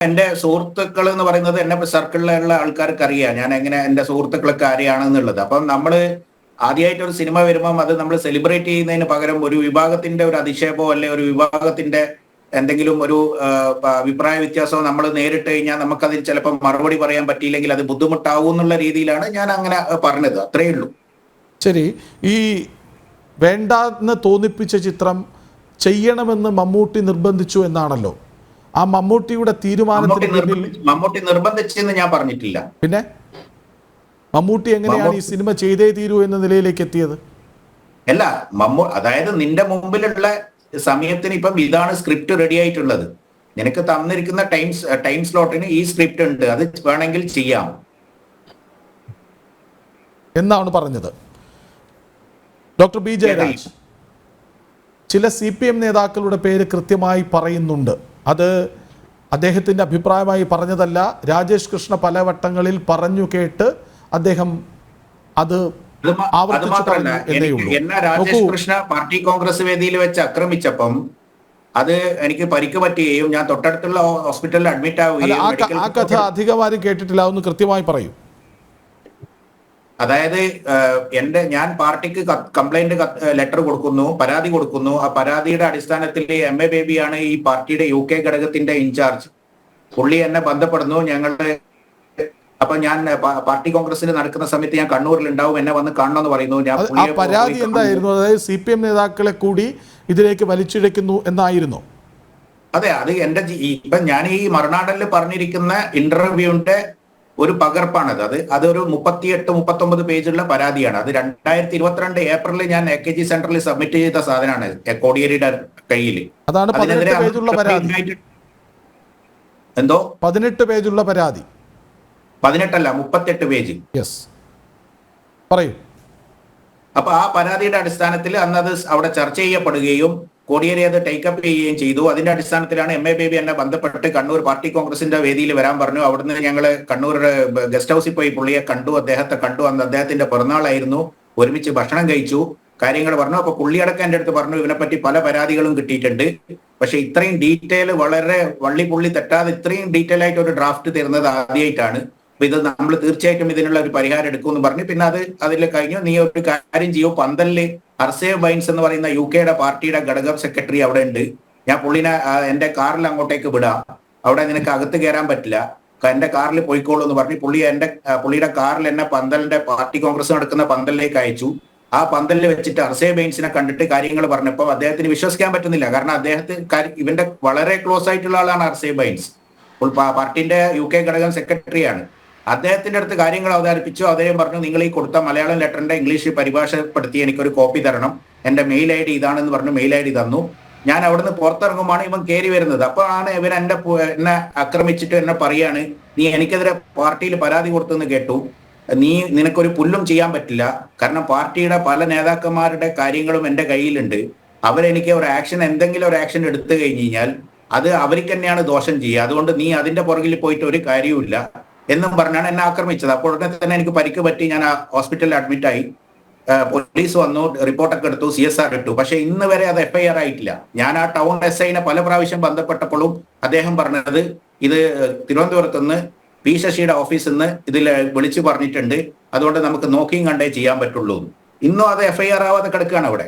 എന്റെ സുഹൃത്തുക്കൾ എന്ന് പറയുന്നത് എന്നെ സർക്കിളിലുള്ള ആൾക്കാർക്ക് അറിയാം. ഞാൻ എങ്ങനെ എന്റെ സുഹൃത്തുക്കളൊക്കെ ആരെയാണെന്നുള്ളത് അപ്പം നമ്മൾ ആദ്യമായിട്ട് ഒരു സിനിമ വരുമ്പം അത് നമ്മൾ സെലിബ്രേറ്റ് ചെയ്യുന്നതിന് പകരം ഒരു വിഭാഗത്തിന്റെ ഒരു അധിക്ഷേപമോ അല്ലെ ഒരു വിഭാഗത്തിന്റെ എന്തെങ്കിലും ഒരു അഭിപ്രായ വ്യത്യാസമോ നമ്മൾ നേരിട്ട് കഴിഞ്ഞാൽ നമുക്കതിൽ ചിലപ്പോൾ മറുപടി പറയാൻ പറ്റിയില്ലെങ്കിൽ അത് ബുദ്ധിമുട്ടാവും എന്നുള്ള രീതിയിലാണ് ഞാൻ അങ്ങനെ പറഞ്ഞത്. അത്രയേ ഉള്ളൂ. ശരി. ഈ വേണ്ടെന്ന് തോന്നിപ്പിച്ച ചിത്രം ചെയ്യണമെന്ന് മമ്മൂട്ടി നിർബന്ധിച്ചു എന്നാണല്ലോ. ആ മമ്മൂട്ടിയുടെ മമ്മൂട്ടി തീരുമാനത്തിന് മമ്മൂട്ടി നിർബന്ധിച്ചെന്ന് ഞാൻ പറഞ്ഞിട്ടില്ല. പിന്നെ? മമ്മൂട്ടി എങ്ങനെയാണ് ഈ സിനിമ ചെയ്തേ തീരൂ എന്ന നിലയിലേക്ക് എത്തിയത്? അല്ല മമ്മൂ അതായത് നിന്റെ മുമ്പിലുള്ള സമയത്തിന് ഇപ്പം ഇതാണ് സ്ക്രിപ്റ്റ് റെഡി ആയിട്ടുള്ളത്. നിനക്ക് തന്നിരിക്കുന്ന ടൈംസ് ടൈം സ്ലോട്ടിന് ഈ സ്ക്രിപ്റ്റ് ഉണ്ട്. അത് വേണമെങ്കിൽ ചെയ്യാം. എന്നാണ് പറഞ്ഞത്? Doctor B Jayaraj. ചില സി പി എം നേതാക്കളുടെ പേര് കൃത്യമായി പറയുന്നുണ്ട്. അത് അദ്ദേഹത്തിന്റെ അഭിപ്രായമായി പറഞ്ഞതല്ല. രാജേഷ് കൃഷ്ണ പല വട്ടങ്ങളിൽ പറഞ്ഞു കേട്ട് അദ്ദേഹം അത് എന്നേ രാജേഷ് കൃഷ്ണ പാർട്ടി കോൺഗ്രസ് വേദിയിൽ വെച്ച് ആക്രമിച്ചപ്പം അത് എനിക്ക് പരിക്ക് പറ്റുകയും ഞാൻ തൊട്ടടുത്തുള്ള ഹോസ്പിറ്റലിൽ അഡ്മിറ്റ് ആവുകയും ആ കഥ അധികമാരും കേട്ടിട്ടില്ല അതൊന്ന് കൃത്യമായി പറയൂ. അതായത് എന്റെ ഞാൻ പാർട്ടിക്ക് കംപ്ലൈന്റ് ലെറ്റർ കൊടുക്കുന്നു പരാതി കൊടുക്കുന്നു. ആ പരാതിയുടെ അടിസ്ഥാനത്തിൽ എം എ ബേബിയാണ് ഈ പാർട്ടിയുടെ യു കെ ഘടകത്തിന്റെ ഇൻചാർജ്. പുള്ളി എന്നെ ബന്ധപ്പെടുന്നു. ഞങ്ങളുടെ അപ്പൊ ഞാൻ പാർട്ടി കോൺഗ്രസിന് നടക്കുന്ന സമയത്ത് ഞാൻ കണ്ണൂരിൽ ഉണ്ടാവും എന്നെ വന്ന് കാണണമെന്ന് പറയുന്നു. ഞാൻ പരാതി. എന്തായിരുന്നു? അതായത് സി പി എം നേതാക്കളെ കൂടി ഇതിലേക്ക് വലിച്ചിഴക്കുന്നു എന്നായിരുന്നു. അതെ അത് എന്റെ ഇപ്പൊ ഞാൻ ഈ മറുനാടനിൽ പറഞ്ഞിരിക്കുന്ന ഇന്റർവ്യൂവിന്റെ ഒരു പകർപ്പാണത്. അത് അതൊരു മുപ്പത്തിയെട്ട് മുപ്പത്തൊമ്പത് പേജുള്ള പരാതിയാണ്. അത് രണ്ടായിരത്തി ഇരുപത്തിരണ്ട് ഏപ്രിലിൽ ഞാൻ എ കെ ജി സെന്ററിൽ സബ്മിറ്റ് ചെയ്ത സാധനമാണ്. കോടിയേരിയുടെ കയ്യിൽ എന്തോ? പതിനെട്ട് പേജുള്ള പരാതി. പതിനെട്ടല്ല മുപ്പത്തെട്ട് പേജ്. യെസ്. പറയൂ. അപ്പൊ ആ പരാതിയുടെ അടിസ്ഥാനത്തിൽ അന്ന് അത് അവിടെ ചർച്ച ചെയ്യപ്പെടുകയും കോടിയേരി അത് ടേക്കപ്പ് ചെയ്യുകയും ചെയ്തു. അതിന്റെ അടിസ്ഥാനത്തിലാണ് എം എ ബേബി എന്നെ ബന്ധപ്പെട്ട് കണ്ണൂർ പാർട്ടി കോൺഗ്രസിന്റെ വേദിയിൽ വരാൻ പറഞ്ഞു. അവിടുന്ന് ഞങ്ങൾ കണ്ണൂർ ഗസ്റ്റ് ഹൗസിൽ പോയി പുള്ളിയെ കണ്ടു. അദ്ദേഹത്തെ കണ്ടു. അന്ന് അദ്ദേഹത്തിന്റെ പിറന്നാളായിരുന്നു. ഒരുമിച്ച് ഭക്ഷണം കഴിച്ചു. കാര്യങ്ങൾ പറഞ്ഞു. അപ്പൊ പുള്ളിയടക്കം എന്റെ അടുത്ത് പറഞ്ഞു ഇതിനെപ്പറ്റി പല പരാതികളും കിട്ടിയിട്ടുണ്ട്. പക്ഷെ ഇത്രയും ഡീറ്റെയിൽ വളരെ വള്ളി പുള്ളി തെറ്റാതെ ഇത്രയും ഡീറ്റെയിൽ ആയിട്ട് ഒരു ഡ്രാഫ്റ്റ് തരുന്നത് ആദ്യമായിട്ടാണ് അപ്പൊ ഇത് നമ്മൾ തീർച്ചയായിട്ടും ഇതിനുള്ള ഒരു പരിഹാരം എടുക്കുമെന്ന് പറഞ്ഞു. പിന്നെ അത് അതിൽ കഴിഞ്ഞു. നീ ഒരു കാര്യം ചെയ്യൂ. പന്തലിൽ അർസേവ് ബൈൻസ് എന്ന് പറയുന്ന യു കെയുടെ പാർട്ടിയുടെ ഘടകം സെക്രട്ടറി അവിടെ ഉണ്ട്. ഞാൻ പുള്ളിനെ എന്റെ കാറിൽ അങ്ങോട്ടേക്ക് വിടാം. അവിടെ നിനക്ക് അകത്ത് കയറാൻ പറ്റില്ല. എന്റെ കാറിൽ പോയിക്കോളൂ എന്ന് പറഞ്ഞ് പുള്ളി എന്റെ പുള്ളിയുടെ കാറിൽ എന്നെ പന്തലിന്റെ പാർട്ടി കോൺഗ്രസ് നടക്കുന്ന പന്തലിലേക്ക് അയച്ചു. ആ പന്തലിൽ വെച്ചിട്ട് അർസേ ബെയിൻസിനെ കണ്ടിട്ട് കാര്യങ്ങൾ പറഞ്ഞപ്പോൾ അദ്ദേഹത്തിന് വിശ്വസിക്കാൻ പറ്റുന്നില്ല. കാരണം അദ്ദേഹത്തിന് ഇവന്റെ വളരെ ക്ലോസ് ആയിട്ടുള്ള ആളാണ് അർസേ ബൈൻസ്. പാർട്ടിന്റെ യു കെ ഘടകം സെക്രട്ടറിയാണ്. അദ്ദേഹത്തിന്റെ അടുത്ത് കാര്യങ്ങൾ അവതരിപ്പിച്ചു. അദ്ദേഹം പറഞ്ഞു നിങ്ങൾ ഈ കൊടുത്ത മലയാളം ലെറ്ററിന്റെ ഇംഗ്ലീഷ് പരിഭാഷപ്പെടുത്തി എനിക്കൊരു കോപ്പി തരണം. എന്റെ മെയിൽ ഐ ഡി ഇതാണെന്ന് പറഞ്ഞു മെയിൽ ഐ ഡി തന്നു. ഞാൻ അവിടുന്ന് പുറത്തിറങ്ങുമ്പോൾ ഇവൻ കയറി വരുന്നത്. അപ്പോഴാണ് ഇവൻ എന്റെ എന്നെ ആക്രമിച്ചിട്ട് എന്നെ പറയാണ് നീ എനിക്കെതിരെ പാർട്ടിയിൽ പരാതി കൊടുത്തെന്ന് കേട്ടു. നീ നിനക്കൊരു പുല്ലും ചെയ്യാൻ പറ്റില്ല. കാരണം പാർട്ടിയുടെ പല നേതാക്കന്മാരുടെ കാര്യങ്ങളും എന്റെ കയ്യിലുണ്ട്. അവരെനിക്ക് ഒരു ആക്ഷൻ എന്തെങ്കിലും ഒരു ആക്ഷൻ എടുത്തു കഴിഞ്ഞ് കഴിഞ്ഞാൽ അത് അവർക്ക് തന്നെയാണ് ദോഷം ചെയ്യുക. അതുകൊണ്ട് നീ അതിന്റെ പുറകിൽ പോയിട്ട് ഒരു കാര്യവുമില്ല. എന്നും പറഞ്ഞാണ് എന്നെ ആക്രമിച്ചത്. അപ്പോൾ ഉടനെ തന്നെ എനിക്ക് പരിക്ക് പറ്റി ഞാൻ ഹോസ്പിറ്റലിൽ അഡ്മിറ്റ് ആയി. പോലീസ് വന്നു റിപ്പോർട്ടൊക്കെ എടുത്തു സി എസ് ആർ ഇട്ടു. പക്ഷെ ഇന്ന് വരെ അത് എഫ്ഐആർ ആയിട്ടില്ല. ഞാൻ ആ ടൗൺ എസ് ഐനെ പല പ്രാവശ്യം ബന്ധപ്പെട്ടപ്പോഴും അദ്ദേഹം പറഞ്ഞത് ഇത് തിരുവനന്തപുരത്ത് നിന്ന് പി ശശിയുടെ ഓഫീസിൽ നിന്ന് ഇതിൽ വിളിച്ചു പറഞ്ഞിട്ടുണ്ട്. അതുകൊണ്ട് നമുക്ക് നോക്കിയും കണ്ടേ ചെയ്യാൻ പറ്റുള്ളൂ. ഇന്നും അത് എഫ്ഐആർ ആവാതെ കിടക്കുകയാണ് അവിടെ.